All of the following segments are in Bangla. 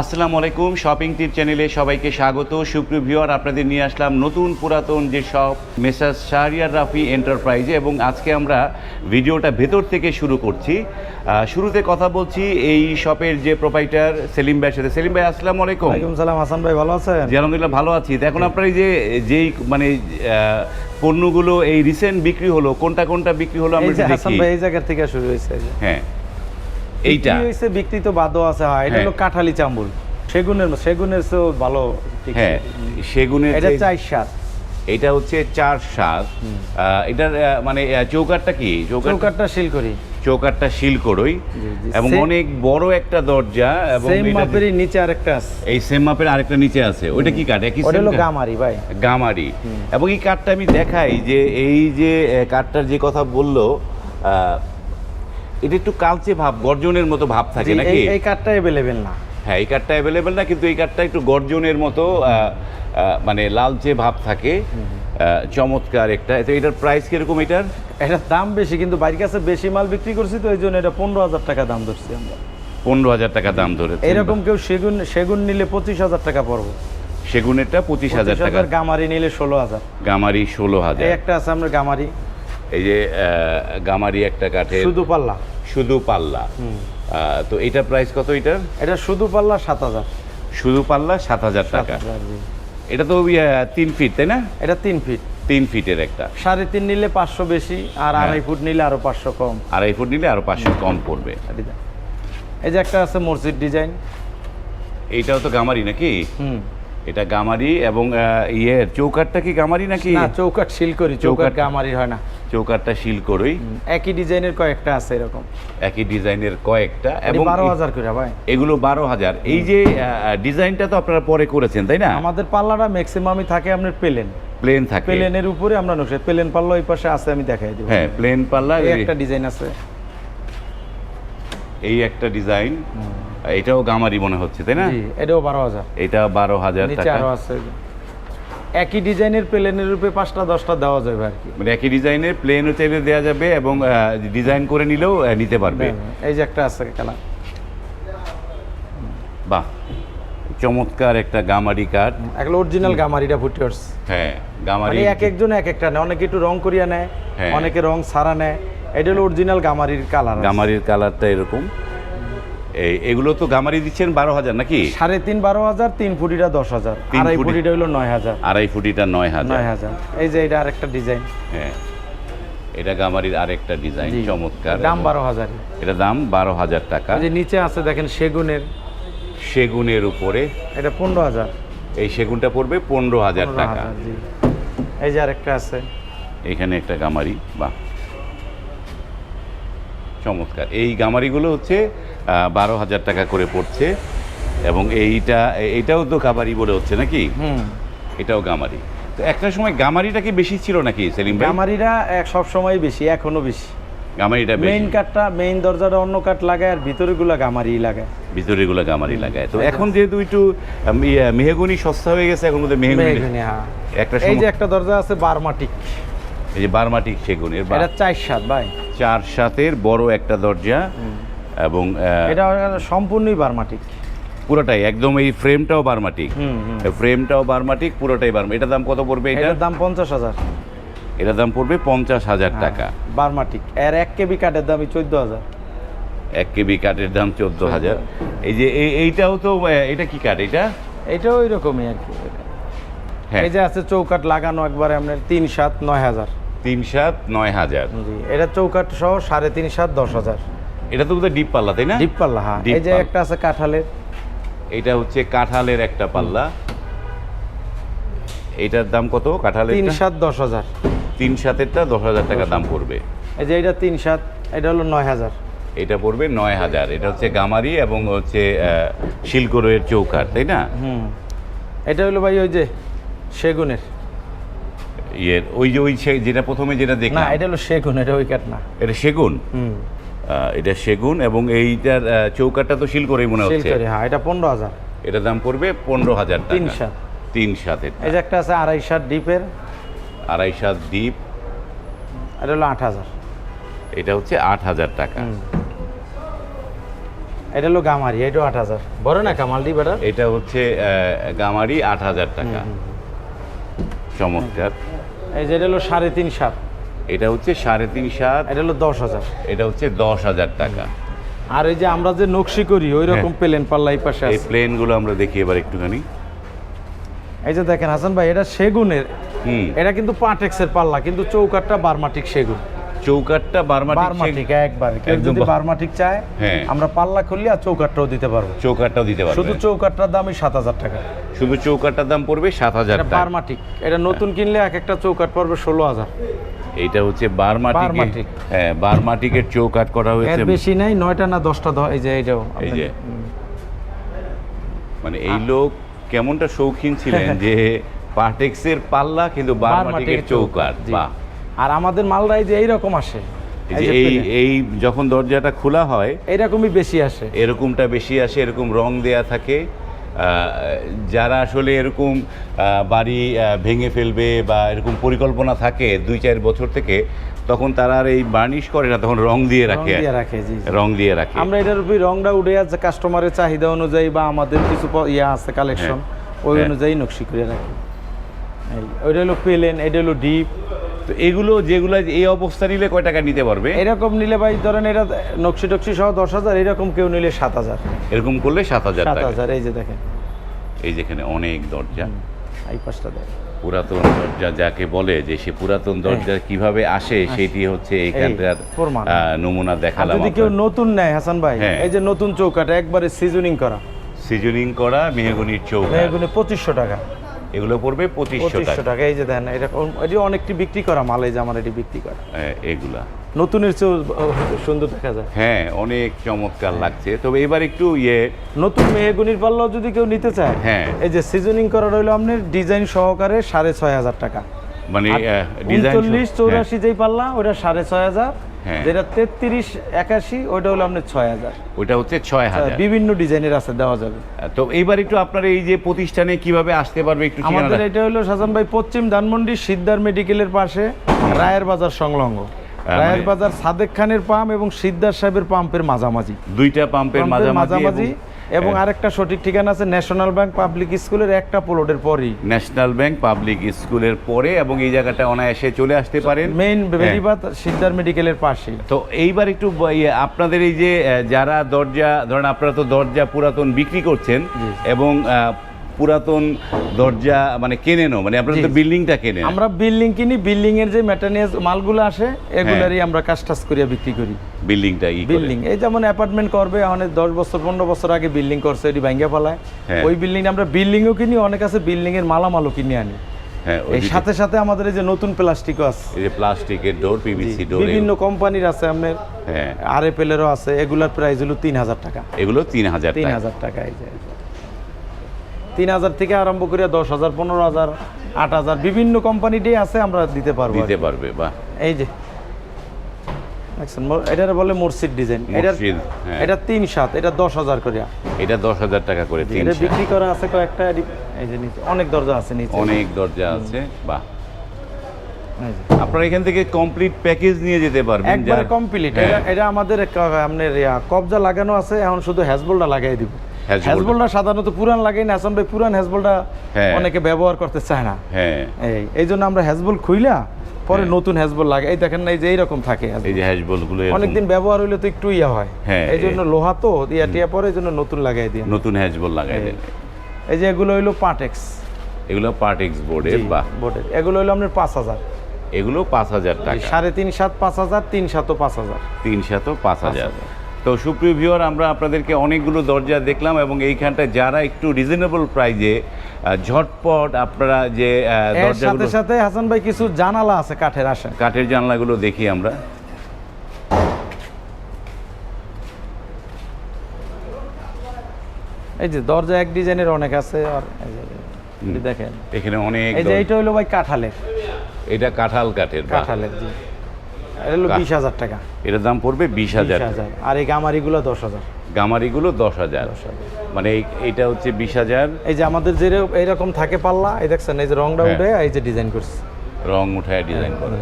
আসসালামু আলাইকুম শপিং টিপ চ্যানেলে সবাইকে স্বাগত। সুপ্রিয় ভিউয়ার আপনাদের নিয়ে আসলাম নতুন পুরাতন যে শপ মেসাস শাহরিয়ার রাফি এন্টারপ্রাইজে এবং আজকে আমরা ভিডিওটা ভেতর থেকে শুরু করছি। শুরুতে কথা বলছি এই শপের যে প্রোপাইটার সেলিম ভাইয়ের সাথে। সেলিম ভাই আসসালামু আলাইকুম। ওয়ালাইকুম সালাম হাসান ভাই ভালো আছেন? জি আলহামদুলিল্লাহ ভালো আছি। এখন আপনার এই যে যেই মানে পণ্যগুলো এই রিসেন্ট বিক্রি হলো কোনটা কোনটা বিক্রি হলো আমরা যে হাসান দেখি ভাই এই জায়গা থেকে শুরু হয়েছে হ্যাঁ। এইটা। হয়েছে বিক্রি তো বাদও আছে হ্যাঁ এটা হ্যাঁ। হলো কাঠালি চাম্বুল সেগুনের সেগুনের চেয়েও ভালো হ্যাঁ সেগুনের এটা চাই সাত এটা হচ্ছে চার সাত এটার মানে চৌকাটটা কি? চৌকাট চৌকাটটা শিল করি। চৌকাটটা শিলকড়ই জি, জি। এবং অনেক বড় একটা দরজা এবং সেম মাপেরই নিচে আরেকটা আছে। এই সেম মাপের আরেকটা নিচে আছে। ওটা কি কাঠ? একই ওটা হলো গামারি ভাই। গামারি। এবং এই কাঠটা আমি দেখাই যে এই যে কাঠটার যে কথা বলল আহ, এটা একটু কালচে ভাব গর্জনের মতো ভাব থাকে নাকি? এই- কাঠটা অ্যাভেলেবেল না। হ্যাঁ এই কাঠটা অ্যাভেলেবেল না কিন্তু এই কাঠটা একটু গর্জনের মতো মানে লালচে ভাব থাকে। চমৎকার একটা। তো এটার প্রাইস কীরকম এটার? এটার দাম বেশি কিন্তু বাড়ির কাছে বেশি মাল বিক্রি করছি তো এই জন্য এটা পনেরো হাজার টাকা দাম ধরছি আমরা। পনেরো হাজার টাকা দাম ধরে এরকম কেউ সেগুন সেগুন নিলে পঁচিশ হাজার টাকা পড়ব। সেগুনেরটা পঁচিশ হাজার টাকা। গামারি নিলে ষোলো হাজার। গামারি ষোলো হাজার। একটা আছে আমরা গামারি। এই যে গামারি একটা কাঠের শুধু পাল্লা। শুধু পাল্লা। তো এটা প্রাইস কত এটার? এটা শুধু পাল্লা সাত হাজার। শুধু পাল্লা সাত হাজার টাকা। এটা তো তিন ফিট তাই না? এটা তিন ফিট তিন ফিটের একটা। সাড়ে তিন নিলে পাঁচশো বেশি আর হ্যাঁ। আড়াই ফুট নিলে আরও পাঁচশো কম। আড়াই ফুট নিলে আরও পাঁচশো কম পড়বে। এই যে একটা আছে মসজিদ ডিজাইন। এইটাও তো গামারি নাকি? হুম। এটা গামারি এবং আহ, ইয়ে চৌকাটটা কি গামারি নাকি? না চৌকাট সিল করি। চৌকাট গামারির হয় না। চৌকাটটা শিল করই। একই ডিজাইনের কয়েকটা আছে এরকম। একই ডিজাইনের কয়েকটা এবং এবং বারো হাজার করে ভাই। এগুলো বারো হাজার। এই যে ডিজাইনটা তো আপনারা পরে করেছেন তাই না? আমাদের পাল্লাটা ম্যাক্সিমামই থাকে আপনার প্লেন। প্লেন থাকে। প্লেনের উপরে আমরা নকশা প্লেন পাল্লা ওই পাশে আছে আমি দেখাই দিব। হ্যাঁ প্লেন পাল্লা এই একটা ডিজাইন আছে। এই একটা ডিজাইন। এটাও গামারি মনে হচ্ছে তাই না? জি এটাও বারো হাজার। এটা বারো হাজার নিচে টাকা। আরও আছে। একই ডিজাইনের প্লেনের উপরে পাঁচটা দশটা দেওয়া যাবে আর কি। মানে একই ডিজাইনের প্লেন চাইলে দেওয়া যাবে এবং ডিজাইন করে নিলেও নিতে পারবে। এই যে একটা আছে কালার। বাহ চমৎকার একটা গামারি কাঠ। এগুলো অরিজিনাল গামারিটা ফুটিয়ার্স হ্যাঁ গামারি মানে এক একজন এক একটা নেয় অনেকে একটু রং করিয়া নেয় হ্যাঁ। অনেকে রং সারা নেয়। এটা হলো অরিজিনাল গামারির কালার গামারির কালারটা এরকম। এগুলো তো গামারি দিচ্ছেন বারো হাজার নাকি? সাড়ে তিন বারো হাজার তিন ফুটিটা দশ হাজার আড়াই ফুটিটা হলো নয় হাজার। আড়াই ফুটিটা নয় হাজার। নয় হাজার। এই যে এটা আরেকটা ডিজাইন। হ্যাঁ। এটা গামারির আরেকটা ডিজাইন চমৎকার। দাম বারো হাজার। এটা দাম বারো হাজার টাকা। এই যে নিচে আছে দেখেন সেগুনের। সেগুনের উপরে। এটা পনেরো হাজার। এই সেগুনটা পড়বে পনেরো হাজার টাকা। এই যে আরেকটা আছে। এখানে একটা গামারি বাহ। চমৎকার। এই গামারিগুলো হচ্ছে বারো হাজার টাকা করে পড়ছে। এবং এইটা এইটাও তো গামারি বলে হচ্ছে নাকি? হুম। এটাও গামারি। তো একটা সময় গামারিটা কি বেশি ছিল নাকি সেলিম ভাই? গামারিরা এক সব সময় বেশি এখনও বেশি। গামারিটা মেইন কাঠটা মেইন দরজাটা অন্য কাঠ লাগায় আর ভিতরে গুলা গামারি লাগায়। ভিতরে গুলো গামারি লাগায়। তো এখন যেহেতু একটু ইয়ে, সস্তা হয়ে গেছে এখন মধ্যে মেহগনি মেহগনি, হ্যাঁ। একটা এই যে একটা দরজা আছে বারমাটিক। এই যে বারমাটিক সেগুনের এটা চার সাত ভাই। চার সাতের বড় একটা দরজা। এবং এটা সম্পূর্ণই বারমাটিক। পুরোটাই একদম এই ফ্রেমটাও বারমাটিক। ফ্রেমটাও বারমাটিক পুরোটাই বারমাটিক। এটার দাম কত পড়বে এটার দাম পঞ্চাশ হাজার। এটার দাম পড়বে পঞ্চাশ হাজার হ্যাঁ। টাকা। বারমাটিক। এর এক কেবি কাঠের দামই চোদ্দ হাজার। এক কেবি কাঠের দাম চোদ্দ হাজার। এই যে এই- এইটাও তো এটা কি কাঠ এটা? এটাও ওই রকমই আর কি। হ্যাঁ। এই যে আছে চৌকাট লাগানো একবারে আপনার তিন সাত নয় হাজার। তিন সাত নয় হাজার। এটা চৌকাট সহ সাড়ে তিন সাত দশ হাজার। এটা তো বোধহয় ডিপ পাল্লা তাই না? ডিপ পাল্লা হ্যাঁ। এই যে একটা আছে কাঁঠালের। এটা হচ্ছে কাঁঠালের একটা পাল্লা। এইটার দাম কত? কাঁঠালের তিন সাত দশ হাজার। তিন সাতেরটা দশ হাজার টাকা দাম পড়বে। এই যে এটা তিন সাত এটা হলো নয় হাজার। এটা পড়বে নয় হাজার। এটা হচ্ছে গামারি এবং হচ্ছে শিলকোরের চৌকাঠ তাই না? হুম। এটা হলো ভাই ওই যে সেগুনের। ইয়ের ওই যে ওই যেটা প্রথমে যেটা না দেখলাম। এটা হলো সেগুন এটা ওই কাঠ না। এটা সেগুন? হুম। এটা সেগুন এবং এইটার আহ, চৌকাঠটা তো শিলকরেই মনে হচ্ছে। হ্যাঁ এটা পনেরো হাজার। এটার দাম পড়বে পনেরো হাজার টাকা। তিন সাত। তিন সাতের এই যে একটা আছে আড়াই সাত ডিপের। আড়াই সাত দ্বীপ এটা হলো আট হাজার। এটা হচ্ছে আট হাজার টাকা। এটা হলো গামারি এটাও আট হাজার। বড় না কামালটি বেটা এটা? হচ্ছে গামারি আট হাজার টাকা। চমৎকার। এই যে এটা হলো সাড়ে তিন সাত। এটা হচ্ছে সাড়ে তিন সাত। এটা হলো দশ হাজার। এটা হচ্ছে দশ হাজার টাকা। আর এই যে আমরা যে নকশি করি ওই রকম প্লেন পাল্লা এই পাশে এই প্লেনগুলো আমরা দেখি এবার একটুখানি। এই যে দেখেন হাসান ভাই এটা সেগুনের। এটা কিন্তু পাটেক্সের পাল্লা কিন্তু চৌকাটটা বার্মাটিক সেগুন। চৌকাটটা বারমাটিক একবার। একদম যদি বার্মাটিক চায় হ্যাঁ। আমরা পাল্লা খুললে আর চৌকাটটাও দিতে পারব। চৌকাটটাও দিতে পারবে। শুধু চৌকাটটার দামই সাত হাজার টাকা। শুধু চৌকাটটার দাম পড়বে সাত হাজার বার্মাটিক। এটা নতুন কিনলে এক একটা চৌকাট পড়বে ষোলো হাজার। এইটা হচ্ছে বারমাটিক। হ্যাঁ বারমাটিকের চৌকাট করা হয়েছে। বেশি নাই নয়টা না দশটা এই যে এই যে। মানে এই লোক কেমনটা শৌখিন ছিলেন যে পার্টেক্সের পাল্লা কিন্তু বারমাটিকের চৌকাট বাহ। আর আমাদের মালরাই যে এইরকম আসে এই এই যখন দরজাটা খোলা হয় এইরকমই বেশি আসে। এরকমটা বেশি আসে এরকম রং দেয়া থাকে। যারা আসলে এরকম বাড়ি ভেঙে ফেলবে বা এরকম পরিকল্পনা থাকে দুই চার বছর থেকে তখন তারা আর এই বার্নিশ করে না তখন রং দিয়ে রাখে দিয়ে রাখে জি জি। রং দিয়ে রাখে আমরা এটার উপরে রংটা উঠে আছে কাস্টমারের চাহিদা অনুযায়ী বা আমাদের কিছু ইয়া আছে কালেকশন ওই হ্যাঁ। অনুযায়ী নকশি করে রাখি ওইটা হলো প্লেন এটা হলো ডিপ তো এগুলো যেগুলো এই অবস্থা নিলে কয় টাকা নিতে পারবে? এরকম নিলে ভাই ধরেন এটা নকশি টকশি সহ দশ হাজার এরকম কেউ নিলে সাত হাজার। এরকম করলে সাত হাজার সাত হাজার এই যে দেখেন। এই যেখানে অনেক দরজা। এই দেয় পুরাতন দরজা যাকে বলে যে সে পুরাতন দরজা কীভাবে আসে সেটি হচ্ছে এইখানকার নমুনা দেখালাম যদি কেউ নতুন নেয় হাসান ভাই হ্যাঁ। এই যে নতুন চৌকাটা একবারে সিজনিং করা। সিজনিং করা মেহগনির চৌকা। এগুলো পঁচিশশো টাকা। এগুলো পড়বে পঁচিশশো টাকা এই যে দেন এটা এটি অনেকটি বিক্রি করা মাল এই যে আমার এটি বিক্রি করা। হ্যাঁ, এগুলা। নতুনের চেয়েও সুন্দর দেখা যায়। হ্যাঁ অনেক চমৎকার লাগছে। তবে এবার একটু ইয়ে নতুন মেহগুনির পাল্লাও যদি কেউ নিতে চায় হ্যাঁ। এই যে সিজনিং করা রইল আপনার ডিজাইন সহকারে সাড়ে ছয় হাজার টাকা। মানে ডিজাইন উনচল্লিশ চৌরাশি যেই পাল্লা ওটা সাড়ে ছয় হাজার। হ্যাঁ। যেটা তেত্রিশ একাশি ওইটা হলো আপনার ছয় হাজার। ওইটা হচ্ছে ছয় হাজার। বিভিন্ন ডিজাইনের আছে দেওয়া যাবে। তো এইবার একটু আপনার এই যে প্রতিষ্ঠানে কীভাবে আসতে পারবে একটু আমাদের এটা হলো সাজান ভাই পশ্চিম ধানমন্ডি সিদ্ধার মেডিকেলের পাশে রায়ের বাজার সংলগ্ন। রায়ের মানে- বাজার সাদেক খানের পাম্প এবং সিদ্ধার সাহেবের পাম্পের মাঝামাঝি। দুইটা পাম্পের মাঝামাঝি। এবং হ্যাঁ। আরেকটা সঠিক ঠিকানা আছে ন্যাশনাল ব্যাংক পাবলিক স্কুলের একটা প্লটের পরেই ন্যাশনাল ব্যাংক পাবলিক স্কুলের পরে এবং এই জায়গাটা অনায়াসে চলে আসতে পারেন মেইন হ্যাঁ। বেরিবাদ সিদ্ধার মেডিকেলের পাশে তো এইবার একটু ইয়ে, আপনাদের এই যে যারা দরজা ধরেন আপনারা তো দরজা পুরাতন বিক্রি করছেন এবং পুরাতন দরজা মানে কেনেনও মানে আপনারা তো বিল্ডিংটা কেনেন। আমরা বিল্ডিং কিনি বিল্ডিং এর যে ম্যাটেরিয়ালস মালগুলো আসে এগুলারই আমরা কাজ টাজ করিয়া বিক্রি করি। বিল্ডিংটা করে। বিল্ডিং এই যেমন অ্যাপার্টমেন্ট করবে অনেক দশ বছর পনেরো বছর আগে বিল্ডিং করছে এটি ভাঙ্গা ফেলায়। হ্যাঁ। ওই বিল্ডিং আমরা বিল্ডিংও কিনি অনেক আছে বিল্ডিং এর মালামালও কিনে আনি। হ্যাঁ এই সাথে সাথে আমাদের এই যে নতুন প্লাস্টিকও আছে। এই যে প্লাস্টিকের ডোর পিভিসি ডোর বিভিন্ন কোম্পানির আছে আপনার হ্যাঁ। আর এফ এলেরও আছে এগুলার প্রাইস হলো তিন হাজার টাকা। এগুলো তিন হাজার তিন টাকা। হাজার টাকা এই যে। তিন হাজার থেকে আরম্ভ করে দশ হাজার পনেরো হাজার আট হাজার বিভিন্ন কোম্পানিটাই আছে আমরা দিতে পারব দিতে পারবে বা এই যে এটার বলে মুর্শিদ ডিজাইন। হ্যাঁ। এটা তিন সাত এটা দশ হাজার করে এটা দশ হাজার টাকা করে এটা বিক্রি করা আছে কয়েকটা এই যে নিচে অনেক দরজা আছে নিচে। অনেক দরজা আছে বাহ। আপনারা এখান থেকে কমপ্লিট প্যাকেজ নিয়ে যেতে পারবেন একবার কমপ্লিট হ্যাঁ। এটা আমাদের আপনার কবজা লাগানো আছে এখন শুধু হ্যাজবোল্ডটা লাগাই দিব। হ্যাজবোল্ডটা। হ্যাজবোল্ডটা সাধারণত পুরান লাগাই না আসাম ভাই পুরান হ্যাজবোল্ডটা হ্যাঁ। অনেকে ব্যবহার করতে চায় না। হ্যাঁ। এই জন্য আমরা হ্যাজবোল খুইলা পরে হ্যাঁ। নতুন হ্যাজবোল লাগে। এই দেখেন না এই যে এইরকম থাকে এই যে হ্যাশবলগুলো এরকম। অনেকদিন ব্যবহার হইলে তো একটু ইয়া হয়। হ্যাঁ, এই জন্য লোহা তো ইয়া টিয়া পরে এই জন্য নতুন লাগাই দিয়ে নতুন হ্যাশবল লাগাই দেন এই যে এগুলো হইল পাটেক্স এগুলো পার্টেক্স বোর্ডের বা বোর্ডের এগুলো হইল আপনার পাঁচ হাজার। এগুলো পাঁচ হাজার টাকা। সাড়ে তিন সাত পাঁচ হাজার তিন সাতও পাঁচ হাজার। তিন শত পাঁচ হাজার। তো সুপ্রিয় ভিউয়ার আমরা আপনাদেরকে অনেকগুলো দরজা দেখলাম এবং এইখানটায় যারা একটু রিজনেবল প্রাইজে ঝটপট আপনারা যে সাথে সাথে হাসান ভাই কিছু জানালা আছে কাঠের আসেন। কাঠের জানলাগুলো দেখি আমরা। এই যে দরজা এক ডিজাইনের অনেক আছে আর দেখেন। এখানে অনেক এই যে এইটা হইল ভাই কাঁঠালের। এটা কাঁঠাল কাঠের কাঁঠালের জি। এটা হলো বিশ হাজার টাকা। এটার দাম পড়বে বিশ হাজার আর এই গামারিগুলো দশ হাজার। গামারিগুলো দশ হাজার। মানে এই- এইটা হচ্ছে বিশ হাজার। এই যে আমাদের যে এইরকম থাকে পাল্লা এই দেখছেন এই যে রংটা হ্যাঁ। উঠে এই যে ডিজাইন করছে। রং উঠায় ডিজাইন করা।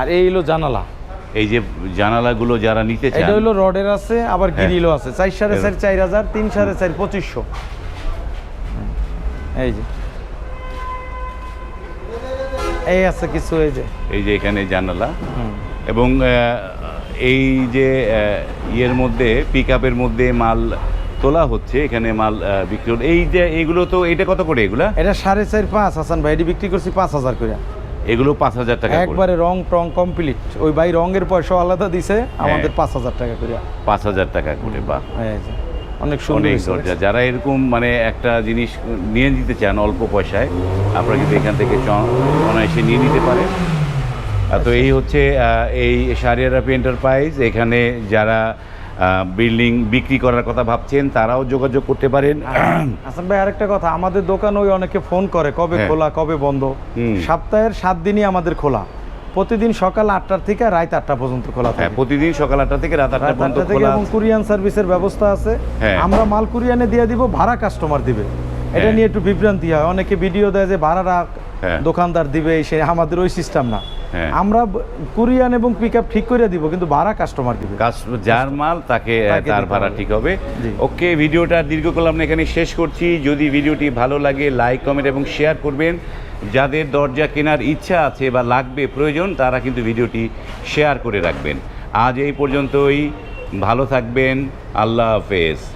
আর এই হলো জানালা। এই যে জানালাগুলো যারা নিতে চান এটা হলো রডের আছে আবার হ্যাঁ। গ্রিলও আছে। চার সাড়ে চার চার হাজার তিন সাড়ে চার পঁচিশশো। এই যে। এই আছে কিছু এই যে। এই যে এখানে জানালা। এবং এই যে ইয়ের মধ্যে পিক আপের মধ্যে মাল তোলা হচ্ছে এখানে মাল বিক্রি এই যে এইগুলো তো এটা কত করে এগুলা? এটা সাড়ে চার পাঁচ হাসান ভাই এটি বিক্রি করছি পাঁচ হাজার করে। এগুলো পাঁচ হাজার টাকা একবারে রং টং কমপ্লিট ওই ভাই রঙের পয়সা আলাদা দিছে হ্যাঁ। আমাদের পাঁচ হাজার টাকা করে। পাঁচ হাজার টাকা করে বা অনেক সুন্দর অনেক দরজা যারা এরকম মানে একটা জিনিস নিয়ে নিতে চান অল্প পয়সায় আপনারা কিন্তু এখান থেকে অনায়াসে নিয়ে নিতে পারেন। তো এই হচ্ছে এই শারিয়ারাপি এন্টারপ্রাইজ এখানে যারা বিল্ডিং বিক্রি করার কথা ভাবছেন তারাও যোগাযোগ করতে পারেন। হাসান ভাই আরেকটা কথা আমাদের দোকান ওই অনেকে ফোন করে কবে হ্যাঁ। খোলা কবে বন্ধ। সপ্তাহের সাত দিনই আমাদের খোলা। প্রতিদিন সকাল আটটার থেকে রাত আটটা পর্যন্ত খোলা হ্যাঁ থাকে। প্রতিদিন সকাল আটটা থেকে রাত আটটা পর্যন্ত থেকে খোলা এবং কুরিয়ান সার্ভিসের ব্যবস্থা আছে। হ্যাঁ। আমরা মাল কুরিয়ানে দিয়ে দিব ভাড়া কাস্টমার দিবে। এটা হ্যাঁ। নিয়ে একটু বিভ্রান্তি হয়। অনেকে ভিডিও দেয় যে ভাড়াটা। দোকানদার দিবে সে আমাদের ওই সিস্টেম না। আমরা কুরিয়ান এবং পিক আপ ঠিক করে দিব কিন্তু ভাড়া কাস্টমার দিবে। যার মাল তাকে তার ভাড়া ঠিক হবে। ওকে ভিডিওটা দীর্ঘ করলাম না এখানে শেষ করছি। যদি ভিডিওটি ভালো লাগে লাইক কমেন্ট এবং শেয়ার করবেন। যাদের দরজা কেনার ইচ্ছা আছে বা লাগবে, প্রয়োজন, তারা কিন্তু ভিডিওটি শেয়ার করে রাখবেন। আজ এই পর্যন্তই। ভালো থাকবেন। আল্লাহ হাফেজ।